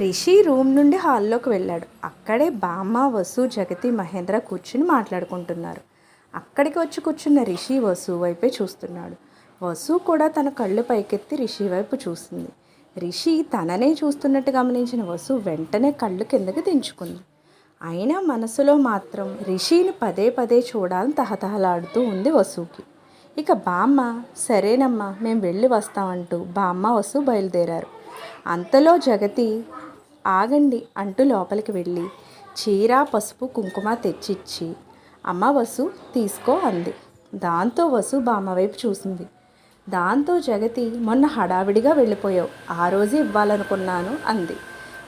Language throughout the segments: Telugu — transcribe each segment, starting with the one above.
రిషి రూమ్ నుండి హాల్లోకి వెళ్ళాడు. అక్కడే బామ్మ వసు జగతి మహేంద్ర కూర్చుని మాట్లాడుకుంటున్నారు. అక్కడికి వచ్చి కూర్చున్న రిషి వసు వైపే చూస్తున్నాడు. వసు కూడా తన కళ్ళు పైకెత్తి రిషి వైపు చూసింది రిషి తననే చూస్తున్నట్టు గమనించిన వసు వెంటనే కళ్ళు కిందకి దించుకుంది. అయినా మనసులో మాత్రం రిషిని పదే పదే చూడాలని తహతహలాడుతూ ఉంది వసుకి. ఇక బామ్మ సరేనమ్మా మేము వెళ్ళి వస్తామంటూ బామ్మ వసు బయలుదేరారు. అంతలో జగతి ఆగండి అంటూ లోపలికి వెళ్ళి చీర పసుపు కుంకుమ తెచ్చిచ్చి అమ్మ వసు తీసుకో అంది. దాంతో వసు బామ్మ వైపు చూసింది. దాంతో జగతి మొన్న హడావిడిగా వెళ్ళిపోయావు. ఆ రోజు ఇవ్వాలనుకున్నాను అంది.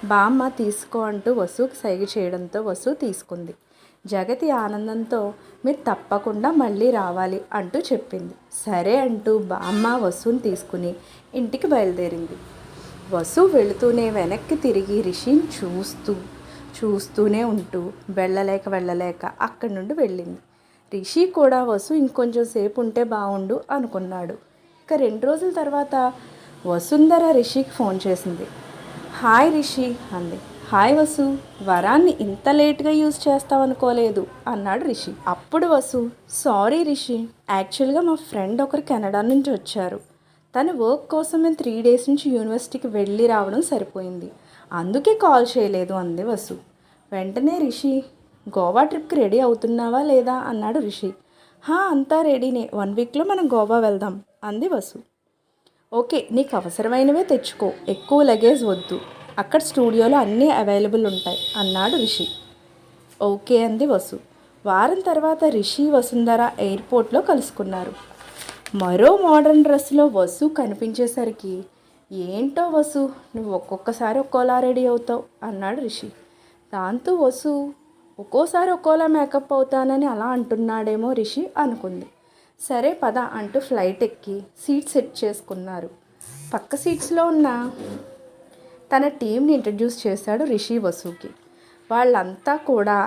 బామ్మ తీసుకో అంటూ వసుకి సైగ చేయడంతో వసు తీసుకుంది. జగతి ఆనందంతో మీరు తప్పకుండా మళ్ళీ రావాలి అంటూ చెప్పింది. సరే అంటూ బామ్మ వసుని తీసుకుని ఇంటికి బయలుదేరింది. వసు వెళుతూనే వెనక్కి తిరిగి రిషిని చూస్తూ చూస్తూనే ఉంటూ వెళ్ళలేక వెళ్ళలేక అక్కడి నుండి వెళ్ళింది. రిషి కూడా వసు ఇంకొంచెం సేపు ఉంటే బాగుండు అనుకున్నాడు. ఇక రెండు రోజుల తర్వాత వసుంధర రిషికి ఫోన్ చేసింది. హాయ్ రిషి అంది. హాయ్ వసు వరాన్ని ఇంత లేట్గా యూజ్ చేస్తావనుకోలేదు అన్నాడు రిషి. అప్పుడు వసు సారీ రిషి యాక్చువల్గా మా ఫ్రెండ్ ఒకరు కెనడా నుంచి వచ్చారు. తన వర్క్ కోసం మేము త్రీ డేస్ నుంచి యూనివర్సిటీకి వెళ్ళి రావడం సరిపోయింది. అందుకే కాల్ చేయలేదు అంది వసు. వెంటనే రిషి గోవా ట్రిప్కి రెడీ అవుతున్నావా లేదా? అన్నాడు రిషి. హా అంతా రెడీనే. వన్ వీక్లో మనం గోవా వెళ్దాం అంది వసు. ఓకే నీకు అవసరమైనవే తెచ్చుకో. ఎక్కువ లగేజ్ వద్దు. అక్కడ స్టూడియోలో అన్నీ అవైలబుల్ ఉంటాయి అన్నాడు రిషి. ఓకే అంది వసు. వారం తర్వాత రిషి వసుంధర ఎయిర్పోర్ట్లో కలుసుకున్నారు. మరో మోడర్న్ డ్రెస్లో వసు కనిపించేసరికి ఏంటో వసు నువ్వు ఒక్కొక్కసారి ఒక్కోలా రెడీ అవుతావు అన్నాడు రిషి. దాంతో వసు ఒక్కోసారి ఒక్కోలా మేకప్ అవుతానని అలా అంటున్నాడేమో రిషి అనుకుంది. సరే పద అంటూ ఫ్లైట్ ఎక్కి సీట్ సెట్ చేసుకున్నారు. పక్క సీట్స్లో ఉన్న తన టీంని ఇంట్రడ్యూస్ చేశాడు రిషి వసుకి. వాళ్ళంతా కూడా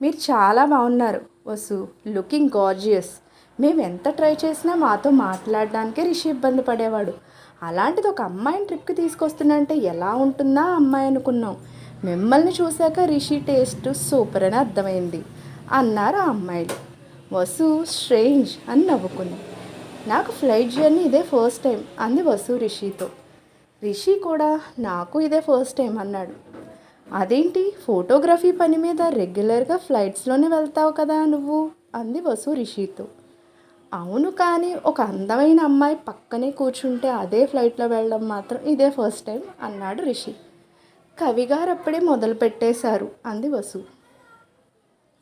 మీరు చాలా బాగున్నారు వసు లుకింగ్ గార్జియస్ మేము ఎంత ట్రై చేసినా మాతో మాట్లాడడానికే రిషి ఇబ్బంది పడేవాడు. అలాంటిది ఒక అమ్మాయిని ట్రిప్కి తీసుకొస్తున్నంటే ఎలా ఉంటుందా ఆ అమ్మాయి అనుకున్నాం. మిమ్మల్ని చూశాక రిషి టేస్ట్ సూపర్ అని అర్థమైంది అన్నారు ఆ అమ్మాయిలు. వసు స్ట్రేంజ్ అని నవ్వుకుంది నాకు ఫ్లైట్ జర్నీ ఇదే ఫస్ట్ టైం అంది వసు రిషితో. రిషి కూడా నాకు ఇదే ఫస్ట్ టైం అన్నాడు. అదేంటి ఫోటోగ్రఫీ పని మీద రెగ్యులర్గా ఫ్లైట్స్లోనే వెళ్తావు కదా నువ్వు? అంది వసు రిషితో. అవును కానీ ఒక అందమైన అమ్మాయి పక్కనే కూర్చుంటే అదే ఫ్లైట్లో వెళ్ళడం మాత్రం ఇదే ఫస్ట్ టైం అన్నాడు రిషి. కవిగారు అప్పుడే మొదలు పెట్టేశారు అంది వసు.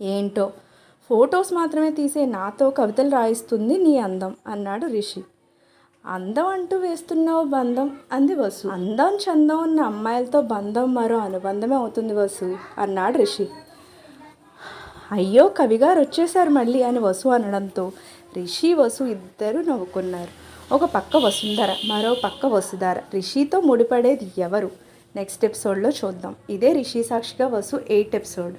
ఏంటో ఫొటోస్ మాత్రమే తీసే నాతో కవితలు రాయిస్తుంది నీ అందం అన్నాడు రిషి. అందం అంటూ వేస్తున్నావు బంధం అంది వసు. అందం చందం ఉన్న అమ్మాయిలతో బంధం మరో అనుబంధమే అవుతుంది వసు అన్నాడు రిషి. అయ్యో కవిగారు వచ్చేసారు మళ్ళీ అని వసు అనడంతో రిషి వసు ఇద్దరు నవ్వుకున్నారు. ఒక పక్క వసుంధర మరో పక్క వసుధార. రిషితో ముడిపడేది ఎవరు? నెక్స్ట్ ఎపిసోడ్లో చూద్దాం. ఇదే రిషి సాక్షిగా వసు ఎయిట్ ఎపిసోడ్.